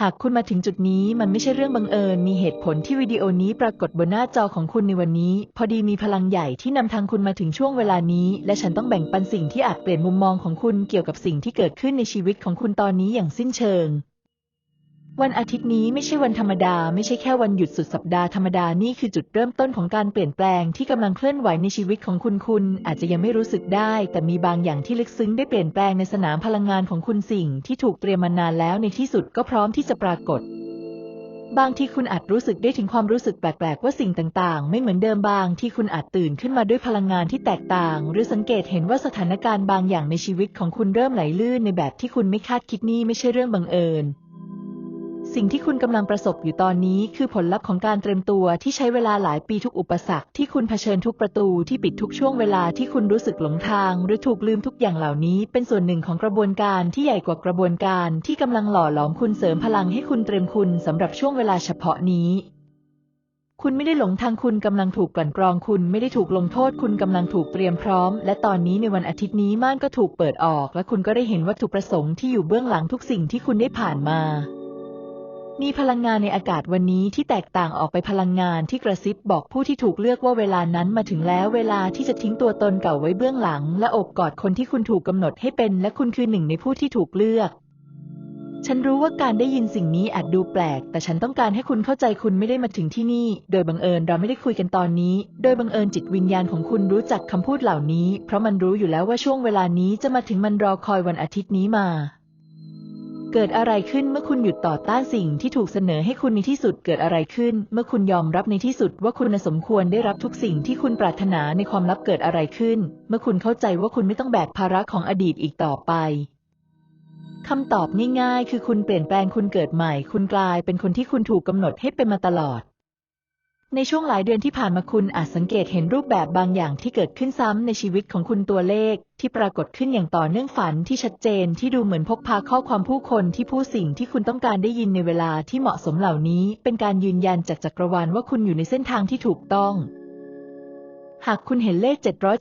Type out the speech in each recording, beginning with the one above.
หากคุณมาถึงจุดนี้มันไม่ใช่เรื่องบังเอิญ มีเหตุผลที่วิดีโอนี้ปรากฏบนหน้าจอของคุณในวันนี้ พอดีมีพลังใหญ่ที่นำทางคุณมาถึงช่วงเวลานี้ และฉันต้องแบ่งปันสิ่งที่อาจเปลี่ยนมุมมองของคุณเกี่ยวกับสิ่งที่เกิดขึ้นในชีวิตของคุณตอนนี้อย่างสิ้นเชิง วันอาทิตย์นี้ไม่ใช่วันธรรมดา ไม่ใช่แค่วันหยุดสุดสัปดาห์ธรรมดานี่คือจุดเริ่มต้นของการเปลี่ยนแปลงที่กำลังเคลื่อนไหวในชีวิตของคุณคุณ อาจจะยังไม่รู้สึกได้ แต่มีบางอย่างที่ลึกซึ้งได้เปลี่ยนแปลงในสนามพลังงานของคุณสิ่ง ที่ถูกเตรียมมานานแล้วในที่สุดก็พร้อมที่จะปรากฏบางที่คุณอาจรู้สึกได้ถึงความรู้สึกแปลก ๆ ว่าสิ่งต่าง ๆ ไม่เหมือนเดิมบางที่คุณอาจตื่นขึ้นมาด้วยพลังงานที่แตกต่าง หรือสังเกตเห็นว่าสถานการณ์บางอย่างในชีวิตของคุณเริ่มไหลลื่นในแบบที่คุณไม่คาดคิดนี่ไม่ใช่เรื่องบังเอิญ สิ่งที่คุณกำลังประสบอยู่ตอนนี้คือผลลัพธ์ของการเตรียมตัวที่ใช้เวลาหลายปีทุกอุปสรรคที่คุณเผชิญทุกประตูที่ปิดทุกช่วงเวลาที่คุณรู้สึกหลงทาง หรือถูกลืมทุกอย่างเหล่านี้ เป็นส่วนหนึ่งของกระบวนการที่ใหญ่กว่ากระบวนการที่กำลังหล่อหลอมคุณเสริมพลังให้คุณเตรียมคุณสำหรับช่วงเวลาเฉพาะนี้คุณไม่ได้หลงทางคุณกำลังถูกกลั่นกรองคุณไม่ได้ถูกลงโทษคุณกำลังถูกเตรียมพร้อม และตอนนี้ในวันอาทิตย์นี้ม่านก็ถูกเปิดออก และคุณก็ได้เห็นวัตถุประสงค์ที่อยู่เบื้องหลังทุกสิ่งที่คุณได้ผ่านมา มีพลังงานในอากาศวันนี้ที่แตกต่างออกไปพลังงานที่กระซิบบอกผู้ที่ถูกเลือกว่าเวลานั้นมาถึงแล้วเวลาที่จะทิ้งตัวตนเก่าไว้เบื้องหลัง และอบกอดคนที่คุณถูกกำหนดให้เป็นและคุณคือหนึ่งในผู้ที่ถูกเลือก ฉันรู้ว่าการได้ยินสิ่งนี้อาจดูแปลก แต่ฉันต้องการให้คุณเข้าใจคุณไม่ได้มาถึงที่นี่ โดยบังเอิญเราไม่ได้คุยกันตอนนี้ โดยบังเอิญจิตวิญญาณของคุณรู้จักคำพูดเหล่านี้ เพราะมันรู้อยู่แล้วว่าช่วงเวลานี้จะมาถึงมันรอคอยวันอาทิตย์นี้มา เกิดอะไรขึ้นเมื่อคุณหยุดต่อต้านสิ่งที่ถูกเสนอให้คุณในที่สุดเกิดอะไรขึ้น เมื่อคุณยอมรับในที่สุดว่าคุณสมควรได้รับทุกสิ่งที่คุณปรารถนาในความลับเกิดอะไรขึ้น เมื่อคุณเข้าใจว่าคุณไม่ต้องแบกภาระของอดีตอีกต่อไปคำตอบง่ายๆ คือคุณเปลี่ยนแปลงคุณเกิดใหม่ คุณกลายเป็นคนที่คุณถูกกำหนดให้เป็นมาตลอด ในช่วงหลายเดือนที่ผ่านมาคุณอาจสังเกตเห็นรูปแบบบางอย่างที่เกิดขึ้นซ้ำในชีวิตของคุณตัวเลข ที่ปรากฏขึ้นอย่างต่อเนื่องฝันที่ชัดเจนที่ดูเหมือนพกพาข้อความผู้คนที่พูดสิ่งที่คุณต้องการได้ยินในเวลาที่เหมาะสมเหล่านี้ เป็นการยืนยันจากจักรวาลว่าคุณอยู่ในเส้นทางที่ถูกต้อง หากคุณเห็นเลข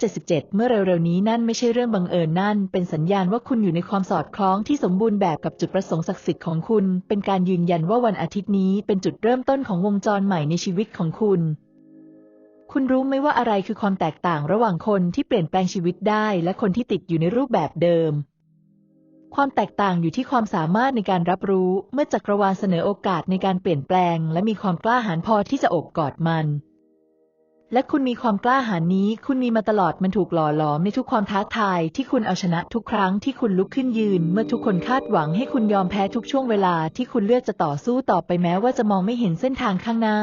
777 เมื่อเร็วๆนี้นั่นไม่ใช่เรื่องบังเอิญนั่น เป็นสัญญาณว่าคุณอยู่ในความสอดคล้องที่สมบูรณ์แบบกับจุดประสงค์ศักดิ์สิทธิ์ของคุณ เป็นการยืนยันว่าวันอาทิตย์นี้เป็นจุดเริ่มต้นของวงจรใหม่ในชีวิตของคุณ คุณรู้ไหมว่าอะไรคือความแตกต่างระหว่างคนที่เปลี่ยนแปลงชีวิตได้ และคนที่ติดอยู่ในรูปแบบเดิม ความแตกต่างอยู่ที่ความสามารถในการรับรู้ เมื่อจักรวาลเสนอโอกาสในการเปลี่ยนแปลง และมีความกล้าหาญพอที่จะอบกอดมัน และคุณมีความกล้าหาญนี้ คุณมีมาตลอดมันถูกหล่อหลอมในทุกความท้าทายที่คุณเอาชนะทุกครั้งที่คุณลุกขึ้นยืน เมื่อทุกคนคาดหวังให้คุณยอมแพ้ทุกช่วงเวลาที่คุณเลือกจะต่อสู้ต่อไปแม้ว่าจะมองไม่เห็นเส้นทางข้างหน้า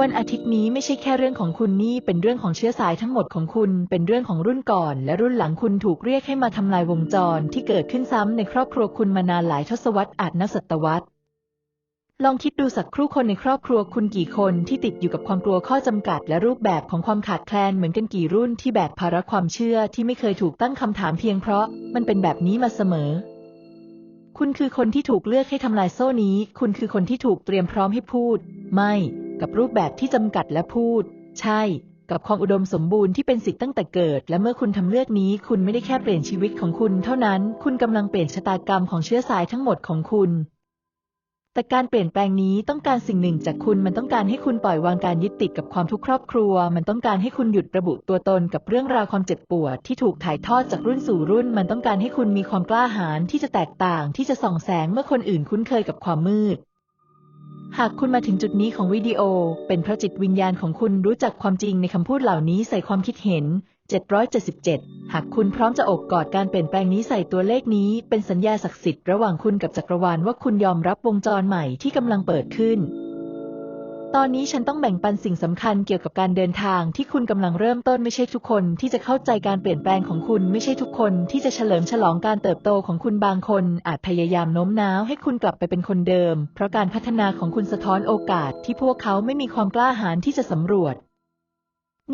วันอาทิตย์นี้ไม่ใช่แค่เรื่องของคุณนี่เป็นเรื่องของเชื้อสายทั้งหมดของคุณ เป็นเรื่องของรุ่นก่อน และรุ่นหลังคุณถูกเรียกให้มาทำลายวงจร ที่เกิดขึ้นซ้ำในครอบครัวคุณมานานหลายทศวรรษอาจนับศตวรรษ ลองคิดดูสักครู่คนในครอบครัวคุณกี่คนที่ติดอยู่กับความกลัวข้อจำกัด และรูปแบบของความขาดแคลนเหมือนกันกี่รุ่นที่แบกภาระความเชื่อที่ไม่เคยถูกตั้งคำถามเพียงเพราะมันเป็นแบบนี้มาเสมอ คุณคือคนที่ถูกเลือกให้ทำลายโซ่นี้ คุณคือคนที่ถูกเตรียมพร้อมให้พูด ไม่ กับรูปแบบที่จำกัดและพูด ใช่ กับความอุดมสมบูรณ์ที่เป็นสิทธิ์ตั้งแต่เกิด และเมื่อคุณทำเลือกนี้ คุณไม่ได้แค่เปลี่ยนชีวิตของคุณ เท่านั้น คุณกำลังเปลี่ยนชะตากรรมของเชื้อสายทั้งหมดของคุณ แต่การเปลี่ยนแปลงนี้ต้องการสิ่งหนึ่งจากคุณ มันต้องการให้คุณปล่อยวางการยึดติดกับความทุกข์ครอบครัว มันต้องการให้คุณหยุดระบุตัวตนกับเรื่องราวความเจ็บปวดที่ถูกถ่ายทอดจากรุ่นสู่รุ่น มันต้องการให้คุณมีความกล้าหาญที่จะแตกต่างที่จะส่องแสงเมื่อคนอื่นคุ้นเคยกับความมืด หากคุณมาถึงจุดนี้ของวิดีโอ เป็นเพราะจิตวิญญาณของคุณรู้จักความจริงในคำพูดเหล่านี้ใส่ความคิดเห็น 777 หากคุณพร้อมจะอบกอดการเปลี่ยนแปลงนี้ใส่ตัวเลขนี้ เป็นสัญญาศักดิ์สิทธิ์ระหว่างคุณกับจักรวาลว่าคุณยอมรับวงจรใหม่ที่กำลังเปิดขึ้น ตอนนี้ฉันต้องแบ่งปันสิ่งสำคัญเกี่ยวกับการเดินทางที่คุณกำลังเริ่มต้นไม่ใช่ทุกคนที่จะเข้าใจการเปลี่ยนแปลงของคุณไม่ใช่ทุกคนที่จะเฉลิมฉลองการเติบโตของคุณบางคน อาจพยายามโน้มน้าวให้คุณกลับไปเป็นคนเดิม เพราะการพัฒนาของคุณสะท้อนโอกาสที่พวกเขาไม่มีความกล้าหาญที่จะสำรวจ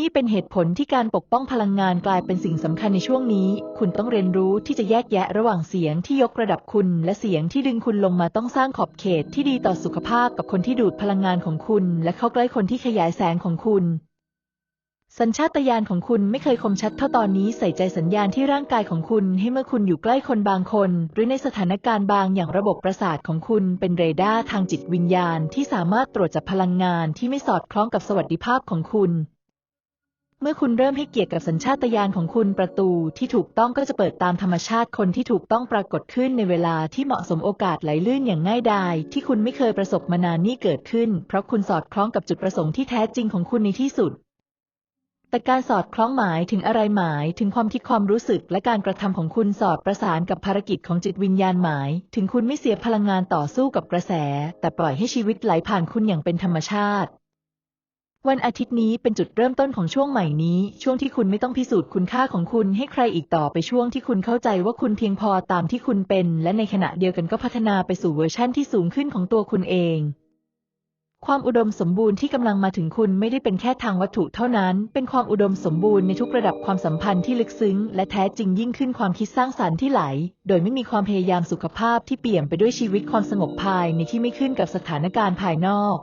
นี่เป็นเหตุผลที่การปกป้องพลังงานกลายเป็นสิ่งสำคัญในช่วงนี้ คุณต้องเรียนรู้ที่จะแยกแยะระหว่างเสียงที่ยกระดับคุณ และเสียงที่ดึงคุณลงมาต้องสร้างขอบเขตที่ดีต่อสุขภาพกับคนที่ดูดพลังงานของคุณ และเข้าใกล้คนที่ขยายแสงของคุณ สัญชาตญาณของคุณไม่เคยคมชัดเท่าตอนนี้ใส่ใจสัญญาณที่ร่างกายของคุณให้เมื่อคุณอยู่ใกล้คนบางคน หรือในสถานการณ์บางอย่างระบบประสาทของคุณเป็นเรดาร์ทางจิตวิญญาณที่สามารถตรวจจับพลังงานที่ไม่สอดคล้องกับสวัสดิภาพของคุณ เมื่อคุณเริ่มให้เกียรติกับสัญชาตญาณของคุณประตูที่ถูกต้องก็จะเปิดตามธรรมชาติคนที่ถูกต้องปรากฏขึ้นในเวลาที่เหมาะสมโอกาสไหลลื่นอย่างง่ายดายที่คุณไม่เคยประสบมานานนี่เกิดขึ้น เพราะคุณสอดคล้องกับจุดประสงค์ที่แท้จริงของคุณในที่สุด แต่การสอดคล้องหมายถึงอะไรหมายถึงความคิดความรู้สึกและการกระทำของคุณสอดประสานกับภารกิจของจิตวิญญาณหมาย ถึงคุณไม่เสียพลังงานต่อสู้กับกระแส แต่ปล่อยให้ชีวิตไหลผ่านคุณอย่างเป็นธรรมชาติ วันอาทิตย์นี้เป็นจุดเริ่มต้นของช่วงใหม่นี้ ช่วงที่คุณไม่ต้องพิสูจน์คุณค่าของคุณให้ใครอีกต่อไปช่วงที่คุณเข้าใจว่าคุณเพียงพอตามที่คุณเป็น และในขณะเดียวกันก็พัฒนาไปสู่เวอร์ชั่นที่สูงขึ้นของตัวคุณเอง ความอุดมสมบูรณ์ที่กำลังมาถึงคุณไม่ได้เป็นแค่ทางวัตถุเท่านั้น เป็นความอุดมสมบูรณ์ในทุกระดับความสัมพันธ์ที่ลึกซึ้ง และแท้จริงยิ่งขึ้นความคิดสร้างสรรค์ที่ไหล โดยไม่มีความพยายามสุขภาพที่เปี่ยมไปด้วยชีวิตความสงบภายในที่ไม่ขึ้นกับสถานการณ์ภายนอก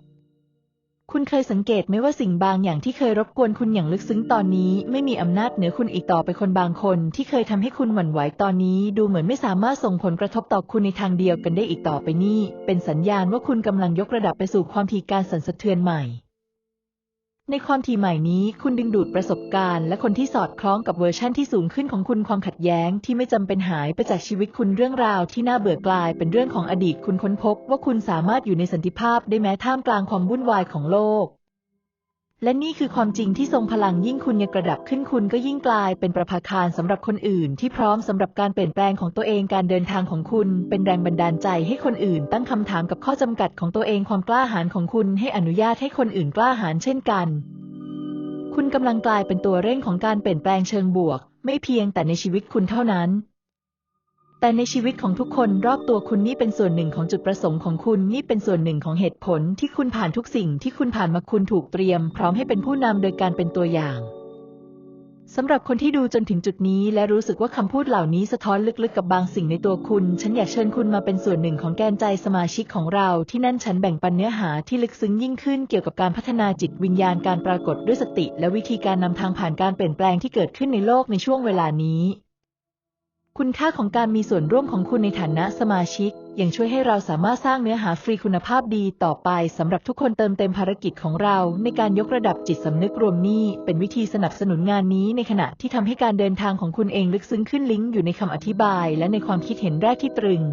คุณเคยสังเกตไหมว่าสิ่งบางอย่างที่เคยรบกวนคุณอย่างลึกซึ้งตอนนี้ ไม่มีอำนาจเหนือคุณอีกต่อไปคนบางคน ที่เคยทำให้คุณหวั่นไหวตอนนี้ ดูเหมือนไม่สามารถส่งผลกระทบต่อคุณในทางเดียวกันได้อีกต่อไปนี่ เป็นสัญญาณว่าคุณกำลังยกระดับไปสู่ความถี่การสั่นสะเทือนใหม่ ในความถี่ใหม่นี้คุณดึงดูดประสบการณ์และคนที่สอดคล้องกับเวอร์ชั่นที่สูงขึ้นของคุณความขัดแย้งที่ไม่จำเป็นหายไปจากชีวิตคุณเรื่องราวที่น่าเบื่อกลายเป็นเรื่องของอดีตคุณค้นพบว่าคุณสามารถอยู่ในสันติภาพได้แม้ท่ามกลางความวุ่นวายของโลก และนี่คือความจริงที่ทรงพลังยิ่งคุณยกระดับขึ้นคุณก็ยิ่งกลายเป็นประภาคารสำหรับคนอื่น ที่พร้อมสำหรับการเปลี่ยนแปลงของตัวเองการเดินทางของคุณ เป็นแรงบันดาลใจให้คนอื่น ตั้งคำถามกับข้อจำกัดของตัวเองความกล้าหาญของคุณให้อนุญาตให้คนอื่นกล้าหาญเช่นกัน คุณกำลังกลายเป็นตัวเร่งของการเปลี่ยนแปลงเชิงบวก ไม่เพียงแต่ในชีวิตคุณเท่านั้น แต่ในชีวิตของทุกคนรอบตัวคุณนี่เป็นส่วนหนึ่งของจุดประสงค์ของคุณนี่เป็นส่วนหนึ่งของเหตุผลที่คุณผ่านทุกสิ่งที่คุณผ่านมาคุณถูกเตรียม พร้อมให้เป็นผู้นำโดยการเป็นตัวอย่างสำหรับคนที่ดูจนถึงจุดนี้และรู้สึกว่าคำพูดเหล่านี้สะท้อนลึกๆกับบางสิ่งในตัวคุณ ฉันอยากเชิญคุณมาเป็นส่วนหนึ่งของแกนใจสมาชิกของเรา ที่นั่นฉันแบ่งปันเนื้อหาที่ลึกซึ้งยิ่งขึ้นเกี่ยวกับการพัฒนาจิตวิญญาณการปรากฏด้วยสติ และวิธีการนำทางผ่านการเปลี่ยนแปลงที่เกิดขึ้นในโลกในช่วงเวลานี้ คุณค่าของการมีส่วนร่วมของคุณในฐานะสมาชิก ยังช่วยให้เราสามารถสร้างเนื้อหาฟรีคุณภาพดีต่อไปสำหรับทุกคนเติมเต็มภารกิจของเรา ในการยกระดับจิตสำนึกรวมนี่เป็นวิธีสนับสนุนงานนี้ในขณะที่ทำให้การเดินทางของคุณเองลึกซึ้งขึ้นลิงก์อยู่ในคำอธิบาย และในความคิดเห็นแรกที่ตรึง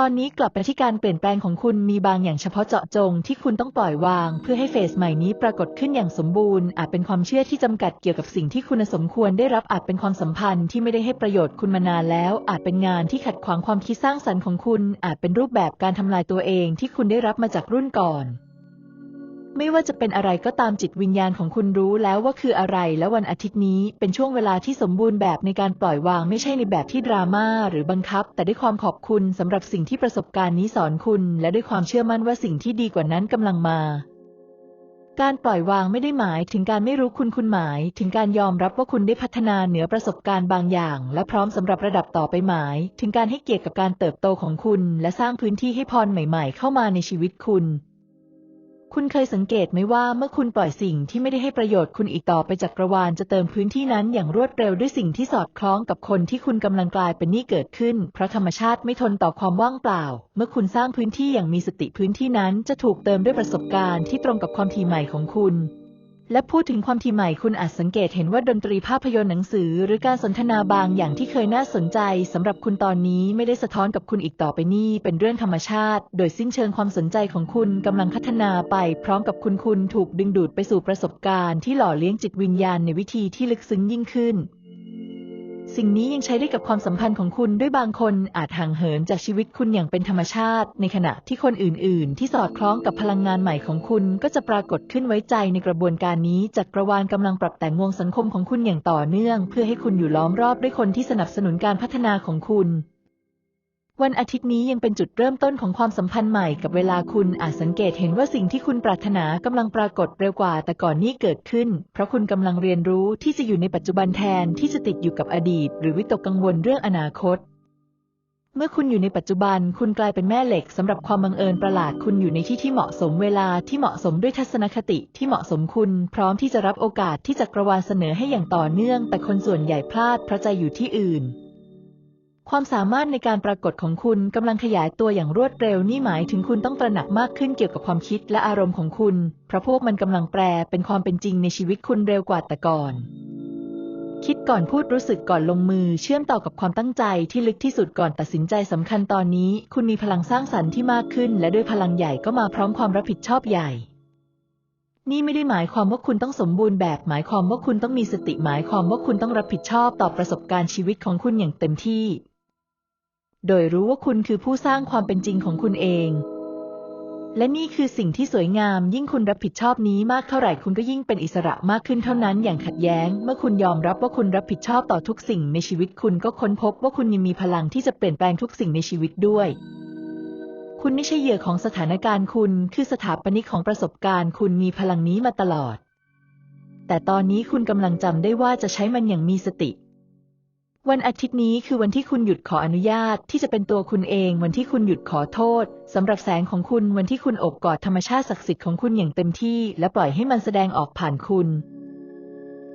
ตอนนี้กลับไปที่การเปลี่ยนแปลงของคุณมีบางอย่างเฉพาะเจาะจงที่คุณต้องปล่อยวาง เพื่อให้เฟสใหม่นี้ปรากฏขึ้นอย่างสมบูรณ์ อาจเป็นความเชื่อที่จำกัดเกี่ยวกับสิ่งที่คุณสมควรได้รับอาจเป็นความสัมพันธ์ที่ไม่ได้ให้ประโยชน์คุณมานานแล้ว อาจเป็นงานที่ขัดขวางความคิดสร้างสรรค์ของคุณ อาจเป็นรูปแบบการทำลายตัวเองที่คุณได้รับมาจากรุ่นก่อน ไม่ว่าจะเป็นอะไรก็ตามจิตวิญญาณของคุณรู้แล้วว่าคืออะไร และวันอาทิตย์นี้เป็นช่วงเวลาที่สมบูรณ์แบบในการปล่อยวางไม่ใช่ในแบบที่ดราม่าหรือบังคับ แต่ด้วยความขอบคุณสำหรับสิ่งที่ประสบการณ์นี้สอนคุณ และด้วยความเชื่อมั่นว่าสิ่งที่ดีกว่านั้นกำลังมาการปล่อยวางไม่ได้หมายถึงการไม่รู้คุณคุณหมาย ถึงการยอมรับว่าคุณได้พัฒนาเหนือประสบการณ์บางอย่าง และพร้อมสำหรับระดับต่อไปหมาย ถึงการให้เกียรติกับการเติบโตของคุณ และสร้างพื้นที่ให้พรใหม่ ๆ เข้ามาในชีวิตคุณ คุณเคยสังเกตไหมว่าเมื่อคุณปล่อยสิ่งที่ไม่ได้ให้ประโยชน์คุณอีกต่อไปจากกรวาลจะเติมพื้นที่นั้นอย่างรวดเร็วด้วยสิ่งที่สอดคล้องกับคนที่คุณกำลังกลายเป็นนี่เกิดขึ้น เพราะธรรมชาติไม่ทนต่อความว่างเปล่า เมื่อคุณสร้างพื้นที่อย่างมีสติพื้นที่นั้น จะถูกเติมด้วยประสบการณ์ที่ตรงกับความถี่ใหม่ของคุณ และพูดถึงความที่ใหม่คุณอาจสังเกตเห็นว่าดนตรีภาพยนตร์หนังสือ หรือการสนทนาบางอย่างที่เคยน่าสนใจสำหรับคุณตอนนี้ไม่ได้สะท้อนกับคุณอีกต่อไปนี่เป็นเรื่องธรรมชาติ โดยสิ้นเชิงความสนใจของคุณกำลังพัฒนาไปพร้อมกับคุณคุณถูกดึงดูดไปสู่ประสบการณ์ที่หล่อเลี้ยงจิตวิญญาณในวิธีที่ลึกซึ้งยิ่งขึ้น สิ่งนี้ยังใช้ได้กับความสัมพันธ์ของคุณด้วยบางคนอาจห่างเหินจากชีวิตคุณอย่างเป็นธรรมชาติ ในขณะที่คนอื่น ๆ ที่สอดคล้องกับพลังงานใหม่ของคุณ ก็จะปรากฏขึ้นไว้ใจในกระบวนการนี้จักรวาลกำลังปรับแต่งวงสังคมของคุณอย่างต่อเนื่อง เพื่อให้คุณอยู่ล้อมรอบด้วยคนที่สนับสนุนการพัฒนาของคุณ วันอาทิตย์นี้ยังเป็นจุดเริ่มต้นของความสัมพันธ์ใหม่กับเวลาคุณอาจสังเกตเห็นว่าสิ่งที่คุณปรารถนากำลังปรากฏเร็วกว่าแต่ก่อนนี้เกิดขึ้น เพราะคุณกำลังเรียนรู้ที่จะอยู่ในปัจจุบันแทนที่จะติดอยู่กับอดีต หรือวิตกกังวลเรื่องอนาคต เมื่อคุณอยู่ในปัจจุบัน คุณกลายเป็นแม่เหล็กสำหรับความบังเอิญประหลาดคุณอยู่ในที่ที่เหมาะสมเวลาที่เหมาะสมด้วยทัศนคติที่เหมาะสมคุณ พร้อมที่จะรับโอกาสที่จักรวาลเสนอให้อย่างต่อเนื่อง แต่คนส่วนใหญ่พลาดเพราะใจอยู่ที่อื่น ความสามารถในการปรากฏของคุณกำลังขยายตัวอย่างรวดเร็วนี่หมายถึงคุณต้องตระหนักมากขึ้นเกี่ยวกับความคิดและอารมณ์ของคุณ เพราะพวกมันกำลังแปลเป็นความเป็นจริงในชีวิตคุณเร็วกว่าแต่ก่อน คิดก่อนพูดรู้สึกก่อนลงมือเชื่อมต่อกับความตั้งใจที่ลึกที่สุดก่อนตัดสินใจสำคัญตอนนี้ คุณมีพลังสร้างสรรค์ที่มากขึ้น และด้วยพลังใหญ่ก็มาพร้อมความรับผิดชอบใหญ่นี่ไม่ได้หมายความว่าคุณต้องสมบูรณ์แบบ หมายความว่าคุณต้องมีสติ หมายความว่าคุณต้องรับผิดชอบต่อประสบการณ์ชีวิตของคุณอย่างเต็มที่ โดยรู้ว่าคุณคือผู้สร้างความเป็นจริงของคุณเอง และนี่คือสิ่งที่สวยงาม ยิ่งคุณรับผิดชอบนี้มากเท่าไหร่คุณก็ยิ่งเป็นอิสระมากขึ้นเท่านั้น อย่างขัดแย้ง เมื่อคุณยอมรับว่าคุณรับผิดชอบต่อทุกสิ่งในชีวิตคุณก็ค้นพบว่าคุณยังมีพลังที่จะเปลี่ยนแปลงทุกสิ่งในชีวิตด้วย คุณไม่ใช่เหยื่อของสถานการณ์คุณ คือสถาปนิกของประสบการณ์ คุณมีพลังนี้มาตลอด แต่ตอนนี้คุณกำลังจำได้ว่าจะใช้มันอย่างมีสติ วันอาทิตย์นี้คือวันที่คุณหยุดขออนุญาตที่จะเป็นตัวคุณเอง วันที่คุณหยุดขอโทษสำหรับแสงของคุณวันที่คุณอบกอดธรรมชาติศักดิ์สิทธิ์ของคุณอย่างเต็มที่ และปล่อยให้มันแสดงออกผ่านคุณ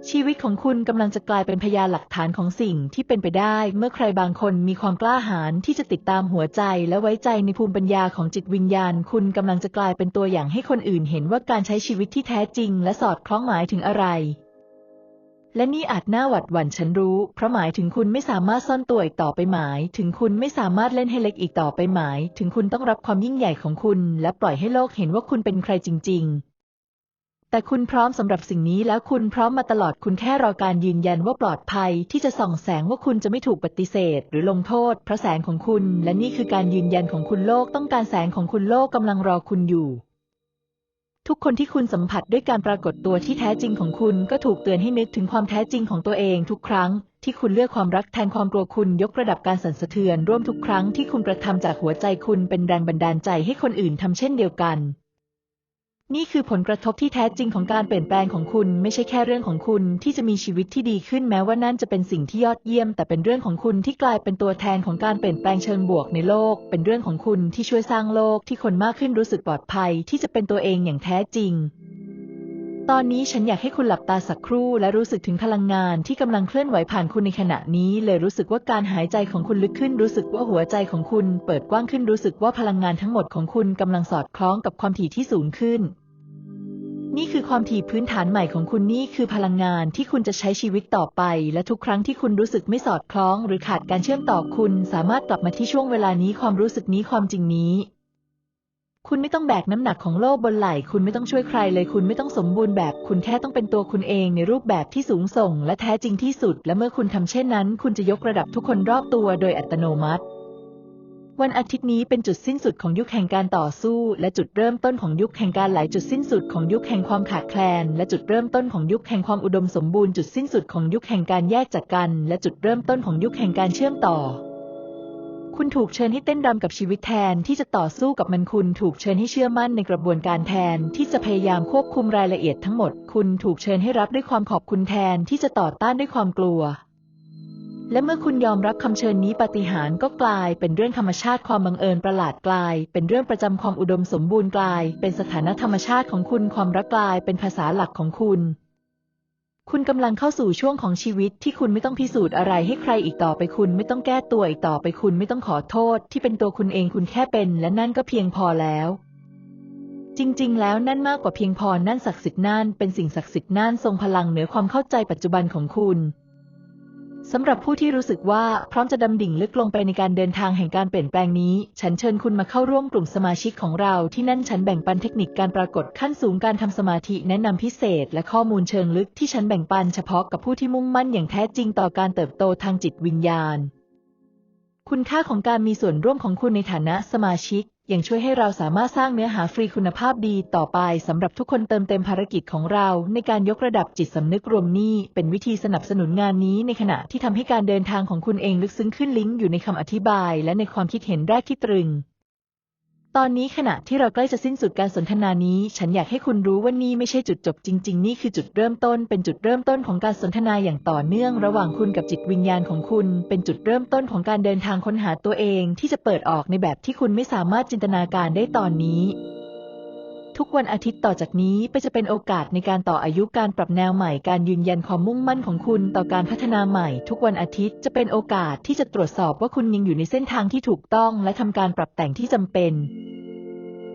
ชีวิตของคุณกำลังจะกลายเป็นพยานหลักฐานของสิ่งที่เป็นไปได้ เมื่อใครบางคนมีความกล้าหาญที่จะติดตามหัวใจ และไว้ใจในภูมิปัญญาของจิตวิญญาณ คุณกำลังจะกลายเป็นตัวอย่างให้คนอื่นเห็นว่าการใช้ชีวิตที่แท้จริง และสอดคล้องหมายถึงอะไร และนี่อาจน่าหวัดหวั่นฉันรู้ เพราะหมายถึงคุณไม่สามารถซ่อนตัวอีกต่อไปหมาย ถึงคุณไม่สามารถเล่นให้เล็กอีกต่อไปหมาย ถึงคุณต้องรับความยิ่งใหญ่ของคุณ และปล่อยให้โลกเห็นว่าคุณเป็นใครจริง ๆ แต่คุณพร้อมสำหรับสิ่งนี้แล้วคุณพร้อมมาตลอดคุณแค่รอการยืนยันว่าปลอดภัย ที่จะส่องแสงว่าคุณจะไม่ถูกปฏิเสธ หรือลงโทษเพราะแสงของคุณ และนี่คือการยืนยันของคุณโลกต้องการแสงของคุณโลกกำลังรอคุณอยู่ ทุกคนที่คุณสัมผัสด้วยการปรากฏตัวที่แท้จริงของคุณก็ถูกเตือนให้นึกถึงความแท้จริงของตัวเองทุกครั้ง ที่คุณเลือกความรักแทนความกลัวคุณยกระดับการสั่นสะเทือนร่วมทุกครั้งที่คุณกระทำจากหัวใจคุณเป็นแรงบันดาลใจให้คนอื่นทำเช่นเดียวกัน นี่คือผลกระทบที่แท้จริงของการเปลี่ยนแปลงของคุณ ไม่ใช่แค่เรื่องของคุณที่จะมีชีวิตที่ดีขึ้นแม้ว่านั่นจะเป็นสิ่งที่ยอดเยี่ยม แต่เป็นเรื่องของคุณที่กลายเป็นตัวแทนของการเปลี่ยนแปลงเชิงบวกในโลก เป็นเรื่องของคุณที่ช่วยสร้างโลกที่คนมากขึ้นรู้สึกปลอดภัย ที่จะเป็นตัวเองอย่างแท้จริง ตอนนี้ฉันอยากให้คุณหลับตาสักครู่ และรู้สึกถึงพลังงานที่กำลังเคลื่อนไหวผ่านคุณในขณะนี้ เลยรู้สึกว่าการหายใจของคุณลึกขึ้น รู้สึกว่าหัวใจของคุณ เปิดกว้างขึ้นรู้สึกว่าพลังงานทั้งหมดของคุณกำลังสอดคล้องกับความถี่ที่สูงขึ้น นี่คือความถี่พื้นฐานใหม่ของคุณนี่คือพลังงานที่คุณจะใช้ชีวิตต่อไป และทุกครั้งที่คุณรู้สึกไม่สอดคล้อง หรือขาดการเชื่อมต่อคุณ สามารถกลับมาที่ช่วงเวลานี้ความรู้สึกนี้ความจริงนี้ คุณไม่ต้องแบกน้ำหนักของโลกบนไหล่คุณไม่ต้องช่วยใครเลย คุณไม่ต้องสมบูรณ์แบบ คุณแค่ต้องเป็นตัวคุณเองในรูปแบบที่สูงส่ง และแท้จริงที่สุด และเมื่อคุณทำเช่นนั้น คุณจะยกระดับทุกคนรอบตัวโดยอัตโนมัติ วันอาทิตย์นี้เป็นจุดสิ้นสุดของยุคแห่งการต่อสู้ และจุดเริ่มต้นของยุคแห่งการไหลจุดสิ้นสุดของยุคแห่งความขาดแคลน และจุดเริ่มต้นของยุคแห่งความอุดมสมบูรณ์จุดสิ้นสุดของยุคแห่งการแยกจากกัน และจุดเริ่มต้นของยุคแห่งการเชื่อมต่อ คุณถูกเชิญให้เต้นรำกับชีวิตแทนที่จะต่อสู้กับมันคุณถูกเชิญให้เชื่อมั่นในกระบวนการแทน ที่จะพยายามควบคุมรายละเอียดทั้งหมด คุณถูกเชิญให้รับด้วยความขอบคุณแทนที่จะต่อต้านด้วยความกลัว และเมื่อคุณยอมรับคำเชิญนี้ปาฏิหาริย์ก็กลายเป็นเรื่องธรรมชาติความบังเอิญประหลาดกลาย เป็นเรื่องประจำความอุดมสมบูรณ์กลาย เป็นสถานะธรรมชาติของคุณความรักกลาย เป็นภาษาหลักของคุณ คุณกำลังเข้าสู่ช่วงของชีวิตที่คุณไม่ต้องพิสูจน์อะไรให้ใครอีกต่อไปคุณไม่ต้องแก้ตัวอีกต่อไปคุณไม่ต้องขอโทษ ที่เป็นตัวคุณเองคุณแค่เป็น และนั่นก็เพียงพอแล้วจริง ๆ แล้วนั่นมากกว่าเพียงพอนั่นศักดิ์สิทธิ์นั่นเป็นสิ่งศักดิ์สิทธิ์นั่นทรงพลังเหนือความเข้าใจปัจจุบันของคุณ สำหรับผู้ที่รู้สึกว่าพร้อมจะดำดิ่งลึกลงไปในการเดินทางแห่งการเปลี่ยนแปลงนี้ ฉันเชิญคุณมาเข้าร่วมกลุ่มสมาชิกของเราที่นั่นฉันแบ่งปันเทคนิคการปรากฏขั้นสูงการทำสมาธิแนะนำพิเศษ และข้อมูลเชิงลึกที่ฉันแบ่งปันเฉพาะกับผู้ที่มุ่งมั่นอย่างแท้จริงต่อการเติบโตทางจิตวิญญาณ คุณค่าของการมีส่วนร่วมของคุณในฐานะสมาชิก ยังช่วยให้เราสามารถสร้างเนื้อหาฟรีคุณภาพดีต่อไปสำหรับทุกคนเติมเต็มภารกิจของเรา ในการยกระดับจิตสำนึกรวมนี้เป็นวิธีสนับสนุนงานนี้ในขณะที่ทำให้การเดินทางของคุณเองลึกซึ้งขึ้นลิงก์อยู่ในคำอธิบาย และในความคิดเห็นแรกที่ตรึง ตอนนี้ขณะที่เราใกล้จะสิ้นสุดการสนทนานี้ ฉันอยากให้คุณรู้ว่านี่ไม่ใช่จุดจบจริง ๆ นี่คือจุดเริ่มต้น เป็นจุดเริ่มต้นของการสนทนาอย่างต่อเนื่อง ระหว่างคุณกับจิตวิญญาณของคุณ เป็นจุดเริ่มต้นของการเดินทางค้นหาตัวเอง ที่จะเปิดออกในแบบที่คุณไม่สามารถจินตนาการได้ตอนนี้ ทุกวันอาทิตย์ต่อจากนี้ไปจะเป็นโอกาสในการต่ออายุการปรับแนวใหม่ การยืนยันความมุ่งมั่นของคุณต่อการพัฒนาใหม่ ทุกวันอาทิตย์จะเป็นโอกาสที่จะตรวจสอบว่าคุณยังอยู่ในเส้นทางที่ถูกต้อง และทำการปรับแต่งที่จำเป็น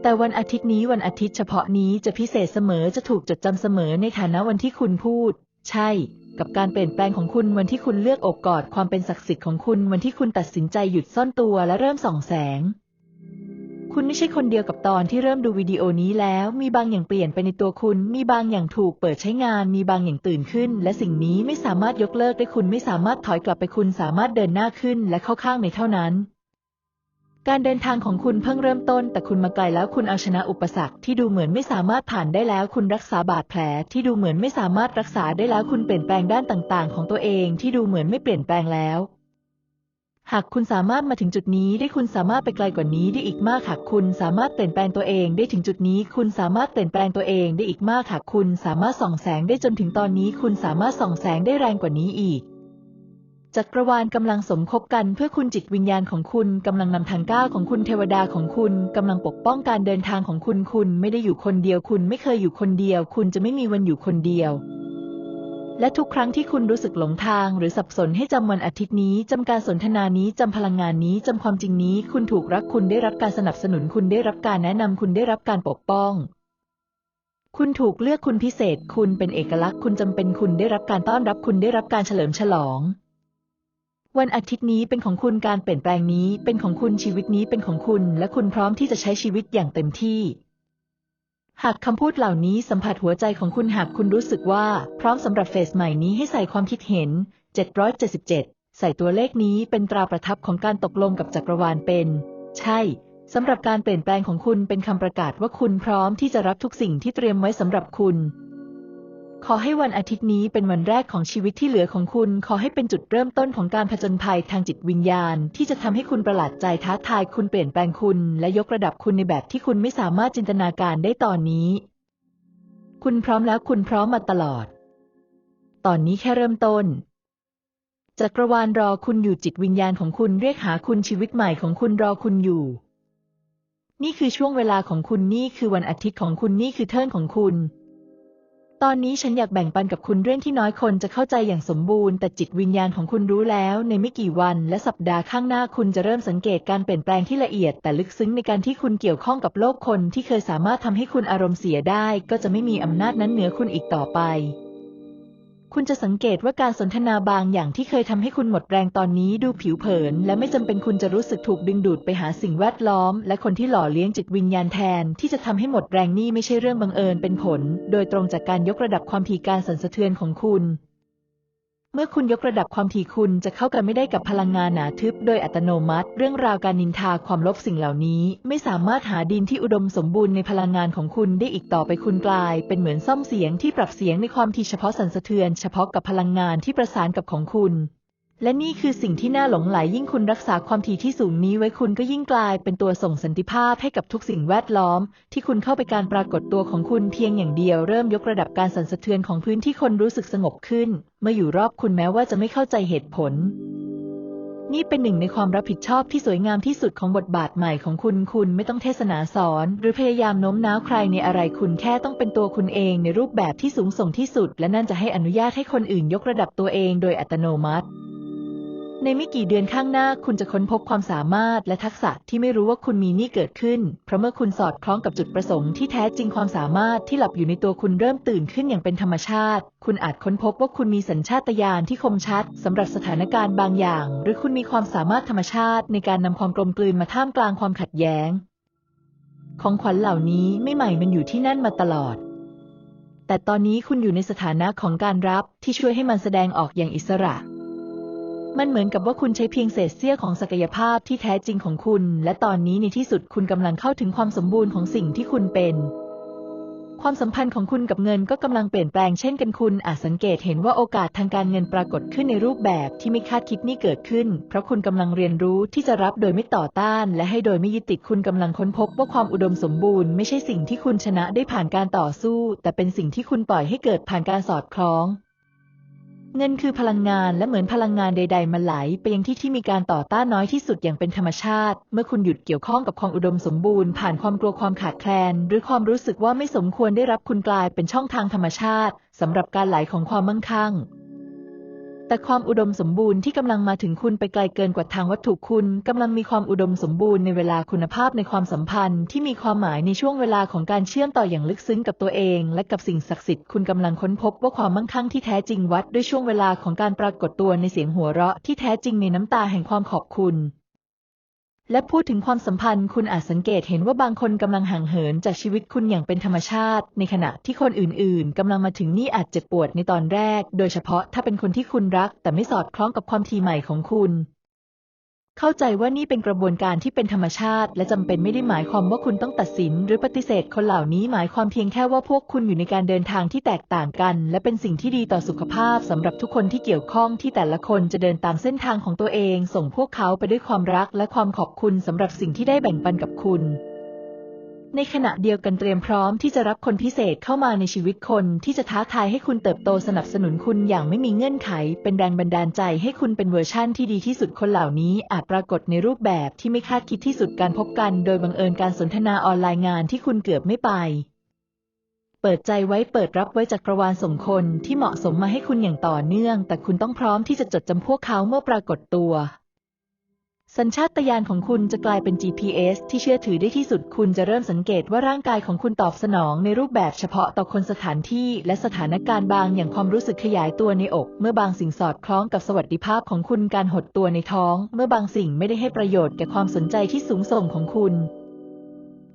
แต่วันอาทิตย์นี้วันอาทิตย์เฉพาะนี้จะพิเศษเสมอจะถูกจดจำเสมอในฐานะวันที่คุณพูด ใช่กับการเปลี่ยนแปลงของคุณวันที่คุณเลือกอบกอดความเป็นศักดิ์สิทธิ์ของคุณวันที่คุณตัดสินใจหยุดซ่อนตัวและเริ่มส่องแสง คุณไม่ใช่คนเดียวกับตอนที่เริ่มดูวิดีโอนี้แล้ว มีบางอย่างเปลี่ยนไปในตัวคุณ มีบางอย่างถูกเปิดใช้งาน มีบางอย่างตื่นขึ้น และสิ่งนี้ไม่สามารถยกเลิกได้คุณไม่สามารถถอยกลับไปคุณสามารถเดินหน้าขึ้นและเข้าข้างในเท่านั้น การเดินทางของคุณเพิ่งเริ่มต้น แต่คุณมาไกลแล้วคุณเอาชนะอุปสรรคที่ดูเหมือนไม่สามารถผ่านได้แล้ว คุณรักษาบาดแผล ที่ดูเหมือนไม่สามารถรักษาได้แล้วคุณเปลี่ยนแปลงด้านต่าง ๆ ของตัวเอง ที่ดูเหมือนไม่เปลี่ยนแปลงแล้ว หากคุณสามารถมาถึงจุดนี้ได้คุณสามารถไปไกลกว่านี้ได้อีกมากหากคุณสามารถเปลี่ยนแปลงตัวเองได้ถึงจุดนี้ คุณสามารถเปลี่ยนแปลงตัวเองได้อีกมากหากคุณสามารถส่องแสงได้จนถึงตอนนี้ คุณสามารถส่องแสงได้แรงกว่านี้อีกจักรวาลกำลังสมคบกันเพื่อคุณจิตวิญญาณของคุณกำลังนำทางก้าวของคุณเทวดาของคุณกำลังปกป้องการเดินทางของคุณคุณไม่ได้อยู่คนเดียว คุณไม่เคยอยู่คนเดียว คุณจะไม่มีวันอยู่คนเดียว และทุกครั้งที่คุณรู้สึกหลงทาง หรือสับสนให้จำวันอาทิตย์นี้ จำการสนทนานี้ จำพลังงานนี้ จำความจริงนี้ คุณถูกรักคุณได้รับการสนับสนุนคุณได้รับการแนะนำคุณได้รับการปกป้อง คุณถูกเลือกคุณพิเศษ คุณเป็นเอกลักษณ์ คุณจำเป็นคุณได้รับการต้อนรับคุณได้รับการเฉลิมฉลอง วันอาทิตย์นี้เป็นของคุณการเปลี่ยนแปลงนี้ เป็นของคุณชีวิตนี้เป็นของคุณ และคุณพร้อมที่จะใช้ชีวิตอย่างเต็มที่ หากคำพูดเหล่านี้สัมผัสหัวใจของคุณหากคุณรู้สึกว่า พร้อมสำหรับเฟสใหม่นี้ให้ใส่ความคิดเห็น 777 ใส่ตัวเลขนี้เป็นตราประทับของการตกลงกับจักรวาลเป็น ใช่สำหรับการเปลี่ยนแปลงของคุณเป็นคำประกาศว่าคุณพร้อมที่จะรับทุกสิ่งที่เตรียมไว้สำหรับคุณ ขอให้วันอาทิตย์นี้เป็นวันแรกของชีวิตที่เหลือของคุณ ขอให้เป็นจุดเริ่มต้นของการผจญภัยทางจิตวิญญาณ ที่จะทำให้คุณประหลาดใจท้าทายคุณเปลี่ยนแปลงคุณ และยกระดับคุณในแบบที่คุณไม่สามารถจินตนาการได้ตอนนี้ คุณพร้อมแล้วคุณพร้อมมาตลอด ตอนนี้แค่เริ่มต้นจักรวาลรอคุณอยู่จิตวิญญาณของคุณเรียกหาคุณชีวิตใหม่ของคุณรอคุณอยู่ นี่คือช่วงเวลาของคุณนี่คือวันอาทิตย์ของคุณนี่คือเทิร์นของคุณ ตอนนี้ฉันอยากแบ่งปันกับคุณเรื่องที่น้อยคนจะเข้าใจอย่างสมบูรณ์แต่จิตวิญญาณของคุณรู้แล้ว ในไม่กี่วันและสัปดาห์ข้างหน้าคุณจะเริ่มสังเกตการเปลี่ยนแปลงที่ละเอียด แต่ลึกซึ้งในการที่คุณเกี่ยวข้องกับโลกคนที่เคยสามารถทำให้คุณอารมณ์เสียได้ ก็จะไม่มีอำนาจนั้นเหนือคุณอีกต่อไป คุณจะสังเกตว่าการสนทนาบางอย่างที่เคยทำให้คุณหมดแรงตอนนี้ดูผิวเผิน และไม่จำเป็นคุณจะรู้สึกถูกดึงดูดไปหาสิ่งแวดล้อม และคนที่หล่อเลี้ยงจิตวิญญาณแทน ที่จะทำให้หมดแรงนี่ไม่ใช่เรื่องบังเอิญเป็นผล โดยตรงจากการยกระดับความถี่การสั่นสะเทือนของคุณ เมื่อคุณยกระดับความถี่คุณจะเข้ากันไม่ได้กับพลังงานหนาทึบโดยอัตโนมัติ เรื่องราวการนินทาความลบสิ่งเหล่านี้ ไม่สามารถหาดินที่อุดมสมบูรณ์ในพลังงานของคุณได้อีกต่อไปคุณกลาย เป็นเหมือนซ่อมเสียงที่ปรับเสียงในความถี่เฉพาะสันสะเทือนเฉพาะกับพลังงานที่ประสานกับของคุณ และนี่คือสิ่งที่น่าหลงไหลยิ่งคุณรักษาความถี่ที่สูงนี้ไว้คุณก็ยิ่งกลายเป็นตัวส่งสันติภาพให้กับทุกสิ่งแวดล้อม ที่คุณเข้าไปการปรากฏตัวของคุณเพียงอย่างเดียวเริ่มยกระดับการสั่นสะเทือนของพื้นที่คนรู้สึกสงบขึ้น เมื่ออยู่รอบคุณแม้ว่าจะไม่เข้าใจเหตุผล นี่เป็นหนึ่งในความรับผิดชอบที่สวยงามที่สุดของบทบาทใหม่ของคุณคุณไม่ต้องเทศนาสอน หรือพยายามโน้มน้าวใครในอะไรคุณแค่ต้องเป็นตัวคุณเองในรูปแบบที่สูงส่งที่สุด และนั่นจะให้อนุญาตให้คนอื่นยกระดับตัวเองโดยอัตโนมัติ ในไม่กี่เดือนข้างหน้าคุณจะค้นพบความสามารถและทักษะที่ไม่รู้ว่าคุณมีนี่เกิดขึ้น เพราะเมื่อคุณสอดคล้องกับจุดประสงค์ที่แท้จริงความสามารถที่หลับอยู่ในตัวคุณเริ่มตื่นขึ้นอย่างเป็นธรรมชาติ คุณอาจค้นพบว่าคุณมีสัญชาตญาณที่คมชัดสำหรับสถานการณ์บางอย่าง หรือคุณมีความสามารถธรรมชาติในการนำความกลมกลืนมาท่ามกลางความขัดแย้ง ของขวัญเหล่านี้ไม่ใหม่มันอยู่ที่นั่นมาตลอด แต่ตอนนี้คุณอยู่ในสถานะของการรับที่ช่วยให้มันแสดงออกอย่างอิสระ มันเหมือนกับว่าคุณใช้เพียงเศษเสี้ยวของศักยภาพที่แท้จริงของคุณ และตอนนี้ในที่สุดคุณกำลังเข้าถึงความสมบูรณ์ของสิ่งที่คุณเป็นควความสัมพันธ์ของคุณกับเงินก็กำลังเปลี่ยนแปลงเช่นกันคุณอาจสังเกตเห็นว่าโอกาสทางการเงินปรากฏขึ้นในรูปแบบที่ไม่คาดคิดนี่เกิดขึ้น เพราะคุณกำลังเรียนรู้ที่จะรับโดยไม่ต่อต้าน และให้โดยไม่ยึดติดคุณกำลังค้นพบว่าความอุดมสมบูรณ์ไม่ใช่สิ่งที่คุณชนะได้ผ่านการต่อสู้ แต่เป็นสิ่งที่คุณปล่อยให้เกิดผ่านการสอดคล้อง เงินคือพลังงานและเหมือนพลังงานใด ๆ มันไหลไปยังที่ที่มีการต่อต้านน้อยที่สุดอย่างเป็นธรรมชาติ เมื่อคุณหยุดเกี่ยวข้องกับความอุดมสมบูรณ์ผ่านความกลัวความขาดแคลน หรือความรู้สึกว่าไม่สมควรได้รับคุณกลายเป็นช่องทางธรรมชาติสำหรับการไหลของความมั่งคั่ง แต่ความอุดมสมบูรณ์ที่กำลังมาถึงคุณไปไกลเกินกว่าทางวัตถุคุณกำลังมีความอุดมสมบูรณ์ในเวลาคุณภาพในความสัมพันธ์ที่มีความหมายในช่วงเวลาของการเชื่อมต่ออย่างลึกซึ้งกับตัวเอง และกับสิ่งศักดิ์สิทธิ์คุณกำลังค้นพบว่าความมั่งคั่งที่แท้จริงวัดด้วยช่วงเวลาของการปรากฏตัวในเสียงหัวเราะที่แท้จริงในน้ำตาแห่งความขอบคุณ และพูดถึงความสัมพันธ์ คุณอาจสังเกตเห็นว่าบางคนกำลังห่างเหินจากชีวิตคุณอย่างเป็นธรรมชาติ ในขณะที่คนอื่นๆกำลังมาถึงนี่อาจเจ็บปวดในตอนแรก โดยเฉพาะถ้าเป็นคนที่คุณรัก แต่ไม่สอดคล้องกับความทีใหม่ของคุณ เข้าใจว่านี่เป็นกระบวนการที่เป็นธรรมชาติ และจำเป็นไม่ได้หมายความว่าคุณต้องตัดสิน หรือปฏิเสธคนเหล่านี้หมายความเพียงแค่ว่าพวกคุณอยู่ในการเดินทางที่แตกต่างกัน และเป็นสิ่งที่ดีต่อสุขภาพสำหรับทุกคนที่เกี่ยวข้องที่แต่ละคนจะเดินตามเส้นทางของตัวเอง ส่งพวกเขาไปด้วยความรักและความขอบคุณสำหรับสิ่งที่ได้แบ่งปันกับคุณ ในขณะเดียวกันเตรียมพร้อมที่จะรับคนพิเศษเข้ามาในชีวิตคนที่จะท้าทายให้คุณเติบโตสนับสนุนคุณอย่างไม่มีเงื่อนไข เป็นแรงบันดาลใจให้คุณเป็นเวอร์ชั่นที่ดีที่สุดคนเหล่านี้อาจปรากฏในรูปแบบที่ไม่คาดคิดที่สุดการพบกัน โดยบังเอิญการสนทนาออนไลน์งานที่คุณเกือบไม่ไป เปิดใจไว้เปิดรับไว้จากกรวาลส่งคนที่เหมาะสมมาให้คุณอย่างต่อเนื่อง แต่คุณต้องพร้อมที่จะจดจำพวกเขาเมื่อปรากฏตัว สัญชาตญาณของคุณจะกลายเป็น GPS ที่เชื่อถือได้ที่สุด คุณจะเริ่มสังเกตว่าร่างกายของคุณตอบสนองในรูปแบบเฉพาะต่อคนสถานที่ และสถานการณ์บางอย่างความรู้สึกขยายตัวในอก เมื่อบางสิ่งสอดคล้องกับสวัสดิภาพของคุณการหดตัวในท้อง เมื่อบางสิ่งไม่ได้ให้ประโยชน์แก่ความสนใจที่สูงส่งของคุณ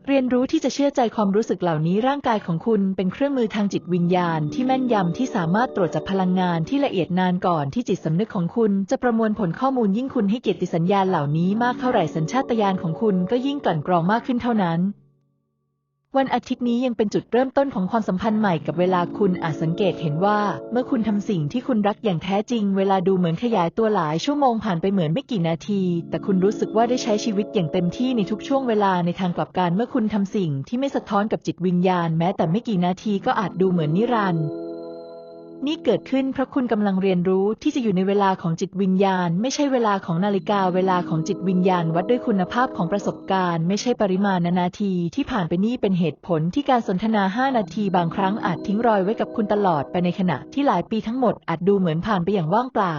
เรียนรู้ที่จะเชื่อใจความรู้สึกเหล่านี้ร่างกายของคุณเป็นเครื่องมือทางจิตวิญญาณที่แม่นยำที่สามารถตรวจจับพลังงานที่ละเอียดนานก่อนที่จิตสำนึกของคุณจะประมวลผลข้อมูลยิ่งคุณให้เกียรติสัญญาณเหล่านี้มากเท่าไหร่สัญชาตญาณของคุณก็ยิ่งกลั่นกรองมากขึ้นเท่านั้น วันอาทิตย์นี้ยังเป็นจุดเริ่มต้นของความสัมพันธ์ใหม่กับเวลาคุณอาจสังเกตเห็นว่า เมื่อคุณทำสิ่งที่คุณรักอย่างแท้จริง เวลาดูเหมือนขยายตัวหลายชั่วโมงผ่านไปเหมือนไม่กี่นาที แต่คุณรู้สึกว่าได้ใช้ชีวิตอย่างเต็มที่ในทุกช่วงเวลาในทางกลับกันเมื่อคุณทำสิ่งที่ไม่สะท้อนกับจิตวิญญาณ แม้แต่ไม่กี่นาทีก็อาจดูเหมือนนิรันดร์ นี่เกิดขึ้นเพราะคุณกำลังเรียนรู้ที่จะอยู่ในเวลาของจิตวิญญาณ ไม่ใช่เวลาของนาฬิกา เวลาของจิตวิญญาณ วัดด้วยคุณภาพของประสบการณ์ ไม่ใช่ปริมาณนาที ที่ผ่านไปนี่เป็นเหตุผลที่การสนทนา 5 นาทีบางครั้งอาจทิ้งรอยไว้กับคุณตลอดไปในขณะที่หลายปีทั้งหมดอาจดูเหมือนผ่านไปอย่างว่างเปล่า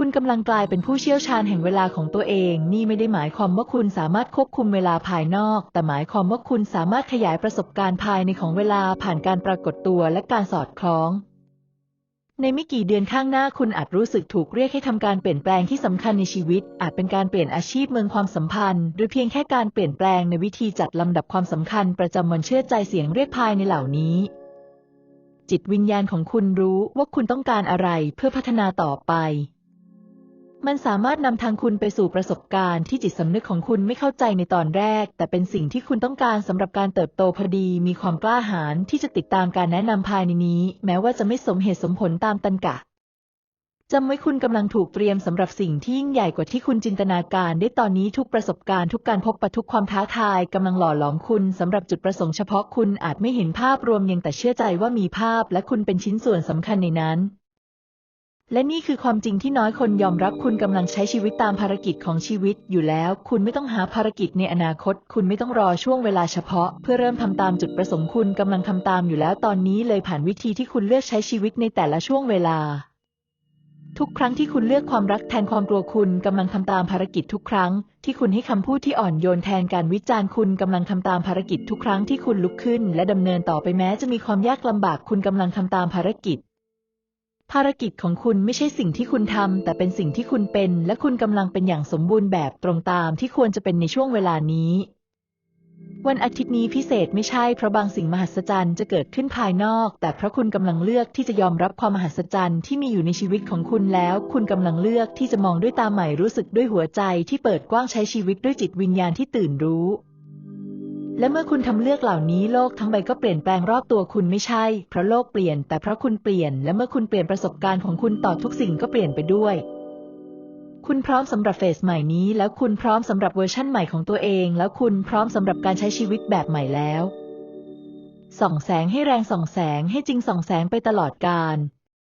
คุณกำลังกลายเป็นผู้เชี่ยวชาญแห่งเวลาของตัวเอง นี่ไม่ได้หมายความว่าคุณสามารถควบคุมเวลาภายนอก แต่หมายความว่าคุณสามารถขยายประสบการณ์ภายในของเวลาผ่านการปรากฏตัวและการสอดคล้อง ในไม่กี่เดือนข้างหน้าคุณอาจรู้สึกถูกเรียกให้ทำการเปลี่ยนแปลงที่สำคัญในชีวิต อาจเป็นการเปลี่ยนอาชีพเมืองความสัมพันธ์ หรือเพียงแค่การเปลี่ยนแปลงในวิธีจัดลำดับความสำคัญ ประจำวันเชื่อใจเสียงเรียกภายในเหล่านี้จิตวิญญาณของคุณรู้ว่าคุณต้องการอะไรเพื่อพัฒนาต่อไป มันสามารถนำทางคุณไปสู่ประสบการณ์ที่จิตสำนึกของคุณไม่เข้าใจในตอนแรก แต่เป็นสิ่งที่คุณต้องการสำหรับการเติบโตพอดี มีความกล้าหาญที่จะติดตามการแนะนำภายในนี้ แม้ว่าจะไม่สมเหตุสมผลตามตันกะจำไว้คุณกำลังถูกเตรียมสำหรับสิ่งที่ยิ่งใหญ่กว่าที่คุณจินตนาการได้ตอนนี้ทุกประสบการณ์ทุกการพบปะทุกความท้าทายกำลังหล่อหลอมคุณสำหรับจุดประสงค์เฉพาะคุณอาจไม่เห็นภาพรวมยังแต่เชื่อใจว่ามีภาพและคุณเป็นชิ้นส่วนสำคัญในนั้น และนี่คือความจริงที่น้อยคนยอมรับคุณกำลังใช้ชีวิตตามภารกิจของชีวิตอยู่แล้ว คุณไม่ต้องหาภารกิจในอนาคต คุณไม่ต้องรอช่วงเวลาเฉพาะ เพื่อเริ่มทำตามจุดประสงค์คุณกำลังทำตามอยู่แล้วตอนนี้เลยผ่านวิธีที่คุณเลือกใช้ชีวิตในแต่ละช่วงเวลา ทุกครั้งที่คุณเลือกความรักแทนความกลัวคุณกำลังทำตามภารกิจทุกครั้ง ที่คุณให้คำพูดที่อ่อนโยนแทนการวิจารณ์คุณกำลังทำตามภารกิจทุกครั้งที่คุณลุกขึ้น และดำเนินต่อไปแม้จะมีความยากลำบากคุณกำลังทำตามภารกิจ ภารกิจของคุณไม่ใช่สิ่งที่คุณทำแต่เป็นสิ่งที่คุณเป็น และคุณกำลังเป็นอย่างสมบูรณ์แบบตรงตามที่ควรจะเป็นในช่วงเวลานี้ วันอาทิตย์นี้พิเศษไม่ใช่เพราะบางสิ่งมหัศจรรย์จะเกิดขึ้นภายนอก แต่เพราะคุณกำลังเลือกที่จะยอมรับความมหัศจรรย์ที่มีอยู่ในชีวิตของคุณแล้ว คุณกำลังเลือกที่จะมองด้วยตาใหม่รู้สึกด้วยหัวใจที่เปิดกว้างใช้ชีวิตด้วยจิตวิญญาณที่ตื่นรู้ และเมื่อคุณทำเลือกเหล่านี้โลกทั้งใบก็เปลี่ยนแปลงรอบตัวคุณไม่ใช่ เพราะโลกเปลี่ยน แต่เพราะคุณเปลี่ยน และเมื่อคุณเปลี่ยนประสบการณ์ของคุณต่อทุกสิ่งก็เปลี่ยนไปด้วย คุณพร้อมสำหรับเฟสใหม่นี้ แล้วคุณพร้อมสำหรับเวอร์ชั่นใหม่ของตัวเอง แล้วคุณพร้อมสำหรับการใช้ชีวิตแบบใหม่แล้วส่องแสงให้แรงส่องแสงให้จริงส่องแสงไปตลอดกาล